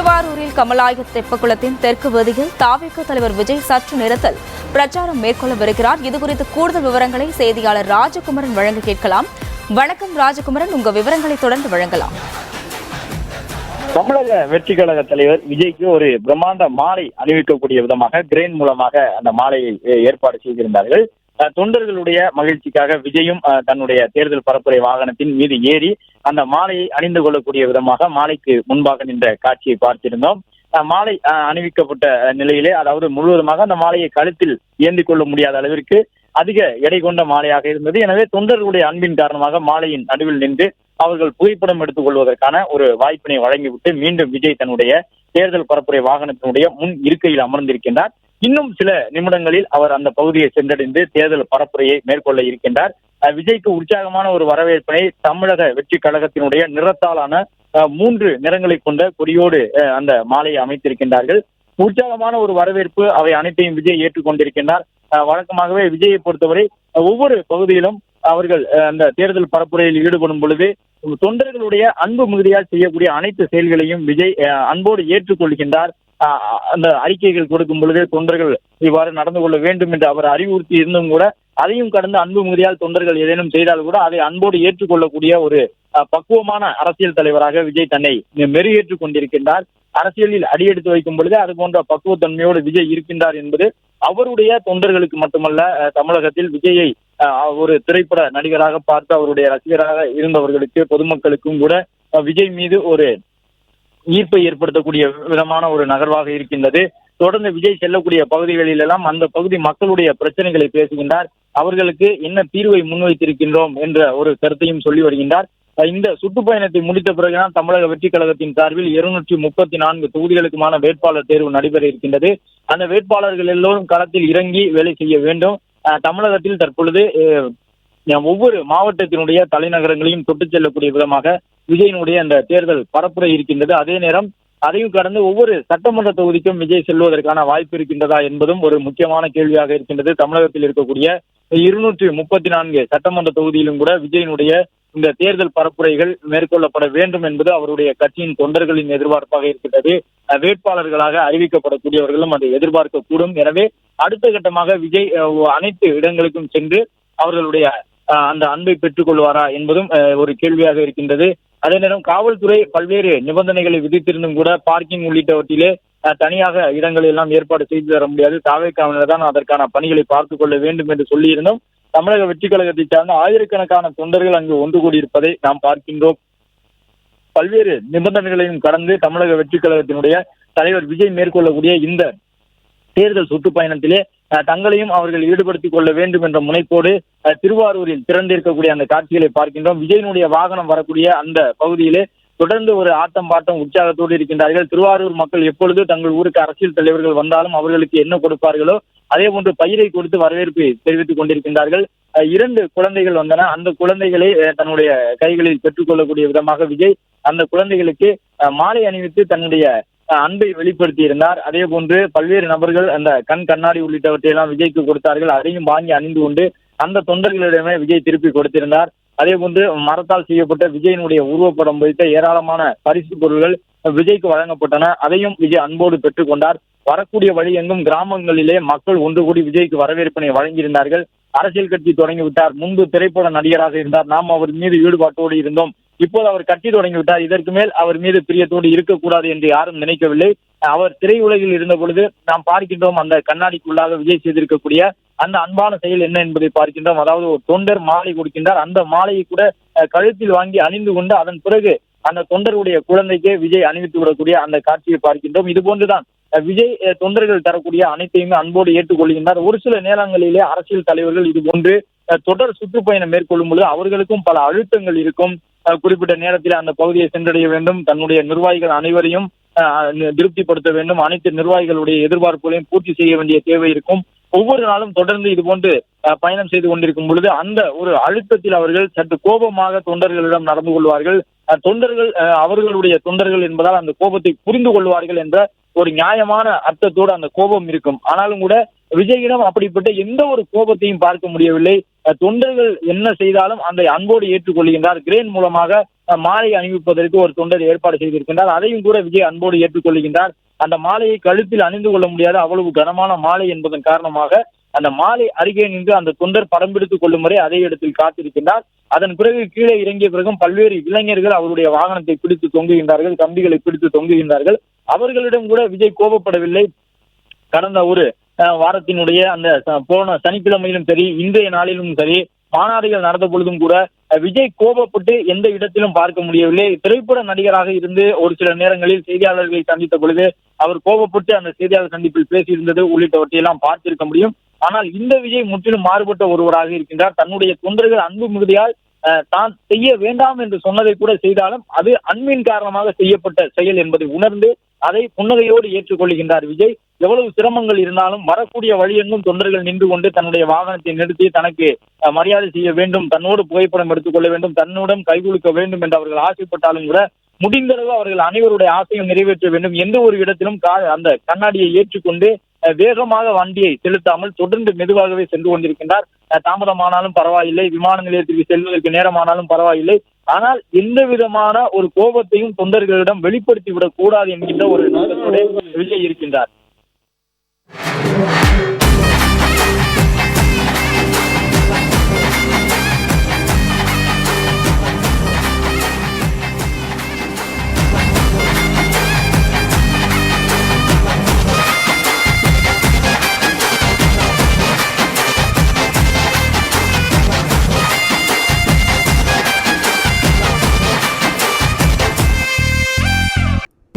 திருவாரூரில் கமலாய தெப்பக்குளத்தின் தெற்கு பகுதியில் தாவிக தலைவர் விஜய் சற்று நேரத்தில் பிரச்சாரம் மேற்கொள்ளவிருக்கிறார். இதுகுறித்து கூடுதல் விவரங்களை செய்தியாளர் ராஜகுமரன் வழங்க கேட்கலாம். வணக்கம் ராஜகுமரன். உங்க விவரங்களை தொடர்ந்து வழங்கலாம். தமிழக வெற்றி கழக தலைவர் விஜய்க்கு ஒரு பிரம்மாண்ட மாலை அணிவிக்கக்கூடிய விதமாக கிரெயின் மூலமாக அந்த மாலையை ஏற்பாடு செய்திருந்தார்கள். தொண்டர்களுடைய மகிழ்ச்சிக்காக விஜயும் தன்னுடைய தேர்தல் பரப்புரை வாகனத்தின் மீது ஏறி அந்த மாலையை அணிந்து கொள்ளக்கூடிய விதமாக மாலைக்கு முன்பாக நின்ற காட்சியை பார்த்திருந்தோம். மாலை அணிவிக்கப்பட்ட நிலையிலே அதாவது முழுவதுமாக அந்த மாலையை கழுத்தில் ஏந்தி கொள்ள முடியாத அளவிற்கு அதிக எடை கொண்ட மாலையாக இருந்தது. எனவே தொண்டர்களுடைய அன்பின் காரணமாக மாலையின் நடுவில் நின்று அவர்கள் புகைப்படம் எடுத்துக் கொள்வதற்கான ஒரு வாய்ப்பினை வழங்கிவிட்டு மீண்டும் விஜய் தன்னுடைய தேர்தல் பரப்புரை வாகனத்தினுடைய முன் இருக்கையில் அமர்ந்திருக்கின்றார். இன்னும் சில நிமிடங்களில் அவர் அந்த பகுதியை சென்றடைந்து தேர்தல் பரப்புரையை மேற்கொள்ள இருக்கின்றார். விஜய்க்கு உற்சாகமான ஒரு வரவேற்பினை தமிழக வெற்றி கழகத்தினுடைய நிறத்தாலான மூன்று நிறங்களை கொண்ட கொடியோடு அந்த மாலையை அமைத்திருக்கின்றார்கள். உற்சாகமான ஒரு வரவேற்பு அவை அனைத்தையும் விஜய் ஏற்றுக்கொண்டிருக்கின்றார். வழக்கமாகவே விஜயை பொறுத்தவரை ஒவ்வொரு பகுதியிலும் அவர்கள் அந்த தேர்தல் பரப்புரையில் ஈடுபடும் பொழுது தொண்டர்களுடைய அன்பு மிகுதியால் செய்யக்கூடிய அனைத்து செயல்களையும் விஜய் அன்போடு ஏற்றுக்கொள்கின்றார். அந்த அறிக்கைகள் கொடுக்கும் பொழுது தொண்டர்கள் இவ்வாறு நடந்து கொள்ள வேண்டும் என்று அவர் அறிவுறுத்தி இருந்தும் கூட அதையும் கடந்து அன்பு மிகுதியால் தொண்டர்கள் ஏதேனும் செய்தால் கூட அதை அன்போடு ஏற்றுக்கொள்ளக்கூடிய ஒரு பக்குவமான அரசியல் தலைவராக விஜய் தன்னை மெருகேற்றுக் கொண்டிருக்கின்றார். அரசியலில் அடியெடுத்து வைக்கும் பொழுது அது போன்ற பக்குவத்தன்மையோடு விஜய் இருக்கின்றார் என்பது அவருடைய தொண்டர்களுக்கு மட்டுமல்ல தமிழகத்தில் விஜயை ஒரு திரைப்பட நடிகராக பார்த்து அவருடைய ரசிகராக இருந்தவர்களுக்கு பொதுமக்களுக்கும் கூட விஜய் மீது ஒரு ஈர்ப்பை ஏற்படுத்தக்கூடிய விதமான ஒரு நகர்வாக இருக்கின்றது. தொடர்ந்து விஜய் செல்லக்கூடிய பகுதிகளில் எல்லாம் அந்த பகுதி மக்களுடைய பிரச்சனைகளை பேசுகின்றார். அவர்களுக்கு என்ன தீர்வை முன்வைத்திருக்கின்றோம் என்ற ஒரு கருத்தையும் சொல்லி வருகின்றார். இந்த சுற்றுப்பயணத்தை முடித்த பிறகுதான் தமிழக வெற்றி கழகத்தின் சார்பில் இருநூற்றி முப்பத்தி நான்கு தொகுதிகளுக்குமான வேட்பாளர் தேர்வு நடைபெற இருக்கின்றது. அந்த வேட்பாளர்கள் எல்லோரும் களத்தில் இறங்கி வேலை செய்ய வேண்டும். தமிழகத்தில் தற்பொழுது ஒவ்வொரு மாவட்டத்தினுடைய தலைநகரங்களையும் தொட்டு செல்லக்கூடிய விதமாக விஜயனுடைய அந்த தேர்தல் பரப்புரை இருக்கின்றது. அதே நேரம் அதையும் கடந்து ஒவ்வொரு சட்டமன்ற தொகுதிக்கும் விஜய் செல்வதற்கான வாய்ப்பு இருக்கின்றதா என்பதும் ஒரு முக்கியமான கேள்வியாக இருக்கின்றது. தமிழகத்தில் இருக்கக்கூடிய இருநூற்றி முப்பத்தி நான்கு சட்டமன்ற தொகுதியிலும் கூட விஜயனுடைய இந்த தேர்தல் பரப்புரைகள் மேற்கொள்ளப்பட வேண்டும் என்பது அவருடைய கட்சியின் தொண்டர்களின் எதிர்பார்ப்பாக இருக்கின்றது. அஹ் வேட்பாளர்களாக அறிவிக்கப்படக்கூடியவர்களும் அதை எதிர்பார்க்கக்கூடும். எனவே அடுத்த கட்டமாக விஜய் அஹ், அனைத்து இடங்களுக்கும் சென்று அவர்களுடைய அஹ், அந்த அன்பை பெற்றுக் கொள்வாரா என்பதும் அஹ், ஒரு கேள்வியாக இருக்கின்றது. அதே நேரம் காவல்துறை பல்வேறு நிபந்தனைகளை விதித்திருந்தும் கூட பார்க்கிங் உள்ளிட்டவற்றிலே தனியாக இடங்களை எல்லாம் ஏற்பாடு செய்து தர முடியாது. தாவேக்காவினர் தான் அதற்கான பணிகளை பார்த்துக் கொள்ள வேண்டும் என்று சொல்லியிருந்தோம். தமிழக வெற்றி கழகத்தை சார்ந்த ஆயிரக்கணக்கான தொண்டர்கள் அங்கு ஒன்று கூடியிருப்பதை நாம் பார்க்கின்றோம். பல்வேறு நிபந்தனைகளையும் கடந்து தமிழக வெற்றி கழகத்தினுடைய தலைவர் விஜய் மேற்கொள்ளக்கூடிய இந்த தேர்தல் சுற்றுப்பயணத்திலே தங்களையும் அவர்கள் ஈடுபடுத்திக் கொள்ள வேண்டும் என்ற முனைப்போடு திருவாரூரில் திறந்திருக்கக்கூடிய அந்த காட்சிகளை பார்க்கின்றோம். விஜயனுடைய வாகனம் வரக்கூடிய அந்த பகுதியிலே தொடர்ந்து ஒரு ஆட்டம் பாட்டம் உற்சாகத்தோடு இருக்கின்றார்கள். திருவாரூர் மக்கள் எப்பொழுது தங்கள் ஊருக்கு அரசியல் தலைவர்கள் வந்தாலும் அவர்களுக்கு என்ன கொடுப்பார்களோ அதே போன்று பயிரை கொடுத்து வரவேற்பு தெரிவித்துக் கொண்டிருக்கின்றார்கள். இரண்டு குழந்தைகள் வந்தன. அந்த குழந்தைகளை தன்னுடைய கைகளில் பெற்றுக்கொள்ளக்கூடிய விதமாக விஜய் அந்த குழந்தைகளுக்கு மாலை அணிவித்து தன்னுடைய அன்பை வெளிப்படுத்தி இருந்தார் அதே போன்று பல்வேறு நபர்கள் அந்த கண் கண்ணாடி உள்ளிட்டவற்றை எல்லாம் விஜய்க்கு கொடுத்தார்கள். அதையும் வாங்கி அணிந்து கொண்டு அந்த தொண்டர்களிடமே விஜய் திருப்பி கொடுத்திருந்தார். அதே போன்று மரத்தால் செய்யப்பட்ட விஜயனுடைய உருவப்படம் வைத்த ஏராளமான பரிசு பொருட்கள் விஜய்க்கு வழங்கப்பட்டன. அதையும் விஜய் அன்போடு பெற்றுக்கொண்டார். வரக்கூடிய வழி எங்கும் கிராமங்களிலே மக்கள் ஒன்று கூடி விஜய்க்கு வரவேற்பினை வழங்கியிருந்தார்கள். அரசியல் கட்சி தொடங்கிவிட்டார். முன்பு திரைப்பட நடிகராக இருந்தார். நாம் அவர் மீது ஈடுபாட்டோடு இருந்தோம். இப்போது அவர் கட்சி தொடங்கிவிட்டார். இதற்கு மேல் அவர் மீது பிரியத்தோடு இருக்கக்கூடாது என்று யாரும் நினைக்கவில்லை. அவர் திரையுலகில் இருந்த பொழுது நாம் பார்க்கின்றோம் அந்த கண்ணாடிக்குள்ளாக விஜய் செய்திருக்கக்கூடிய அந்த அன்பான செயல் என்ன என்பதை பார்க்கின்றோம். அதாவது ஒரு தொண்டர் மாலை கொடுக்கின்றார். அந்த மாலையை கூட கழுத்தில் வாங்கி அணிந்து கொண்டு அதன் பிறகு அந்த தொண்டருடைய குழந்தைக்கே விஜய் அணிவித்து விடக்கூடிய அந்த காட்சியை பார்க்கின்றோம். இது போன்றுதான் விஜய் தொண்டர்கள் தரக்கூடிய அனைத்தையுமே அன்போடு ஏற்றுக்கொள்கின்றார். ஒரு சில நேரங்களிலே அரசியல் தலைவர்கள் இது போன்று தொடர் சுற்றுப்பயணம் மேற்கொள்ளும் பொழுது அவர்களுக்கும் பல அழுத்தங்கள் இருக்கும். குறிப்பிட்ட நேரத்தில் அந்த பகுதியை சென்றடைய வேண்டும். தன்னுடைய நிர்வாகிகள் அனைவரையும் திருப்திப்படுத்த வேண்டும். அனைத்து நிர்வாகிகளுடைய எதிர்பார்ப்புகளையும் பூர்த்தி செய்ய வேண்டிய தேவை இருக்கும். ஒவ்வொரு நாளும் தொடர்ந்து இது போன்று பயணம் செய்து கொண்டிருக்கும் பொழுது அந்த ஒரு அழுத்தத்தில் அவர்கள் சற்று கோபமாக தொண்டர்களிடம் நடந்து கொள்வார்கள். தொண்டர்கள் அஹ், அவர்களுடைய தொண்டர்கள் என்பதால் அந்த கோபத்தை புரிந்து கொள்வார்கள் என்ற ஒரு நியாயமான அர்த்தத்தோடு அந்த கோபம் இருக்கும். ஆனாலும் கூட விஜயிடம் அப்படிப்பட்ட எந்த ஒரு கோபத்தையும் பார்க்க முடியவில்லை. தொண்டர்கள் என்ன செய்தாலும் அந்த அன்போடு ஏற்றுக்கொள்கின்றார். கிரேன் மூலமாக மாலை அணிவிப்பதற்கு ஒரு தொண்டர் ஏற்பாடு செய்திருக்கின்றார். அதையும் கூட விஜய் அன்போடு ஏற்றுக்கொள்கின்றார். அந்த மாலையை கழுத்தில் அணிந்து கொள்ள முடியாத அவ்வளவு கனமான மாலை என்பதன் காரணமாக அந்த மாலை அருகே நின்று அந்த தொண்டர் படம் பிடித்துக் கொள்ளும் வரை அதே இடத்தில் காத்திருக்கின்றார். அதன் பிறகு கீழே இறங்கிய பிறகும் பல்வேறு இளைஞர்கள் அவருடைய வாகனத்தை பிடித்து தொங்குகின்றார்கள் கம்பிகளை பிடித்து தொங்குகின்றார்கள். அவர்களிடம் கூட விஜய் கோபப்படவில்லை. கடந்த ஒரு வாரத்தினுடைய அந்த ச- போன சனிக்கிழமையிலும் சரி இன்றைய நாளிலும் சரி மாநாடுகள் நடந்த பொழுதும் கூட விஜய் கோபப்பட்டு எந்த இடத்திலும் பார்க்க முடியவில்லை. திரைப்பட நடிகராக இருந்து ஒரு சில நேரங்களில் செய்தியாளர்களை சந்தித்த பொழுது அவர் கோபப்பட்டு அந்த செய்தியாளர் சந்திப்பில் பேசியிருந்தது உள்ளிட்டவற்றையெல்லாம் பார்த்திருக்க முடியும். ஆனால் இந்த விஜய் முற்றிலும் மாறுபட்ட ஒருவராக இருக்கின்றார். தன்னுடைய தொண்டர்கள் அன்பு மிகுதியால் தான் செய்ய வேண்டாம் என்று சொன்னதை கூட செய்தாலும் அது அன்பின் காரணமாக செய்யப்பட்ட செயல் என்பதை உணர்ந்து அதை புன்னகையோடு ஏற்றுக்கொள்கின்றார் விஜய். எவ்வளவு சிரமங்கள் இருந்தாலும் வரக்கூடிய வழியெங்கும் தொண்டர்கள் நின்று கொண்டு தன்னுடைய வாகனத்தை நிறுத்தி தனக்கு மரியாதை செய்ய வேண்டும் தன்னோடு புகைப்படம் எடுத்துக்கொள்ள வேண்டும் தன்னுடன் கைகுலுக்க வேண்டும் என்று அவர்கள் ஆசைப்பட்டாலும் கூட முடிந்தளவு அவர்கள் அனைவருடைய ஆசையும் நிறைவேற்ற வேண்டும். எந்த ஒரு இடத்திலும் கா- அந்த கண்ணாடியை ஏற்றுக்கொண்டு வேகமாக வண்டியை செலுத்தாமல் தொடர்ந்து மெதுவாகவே சென்று கொண்டிருக்கின்றார். தாமதமானாலும் பரவாயில்லை விமான நிலையத்திற்கு செல்வதற்கு நேரமானாலும் பரவாயில்லை. ஆனால் எந்த விதமான ஒரு கோபத்தையும் தொண்டர்களிடம் வெளிப்படுத்தி விடக் கூடாது என்கின்ற ஒரு நோக்கத்தோடு விஜய் இருக்கின்றார்.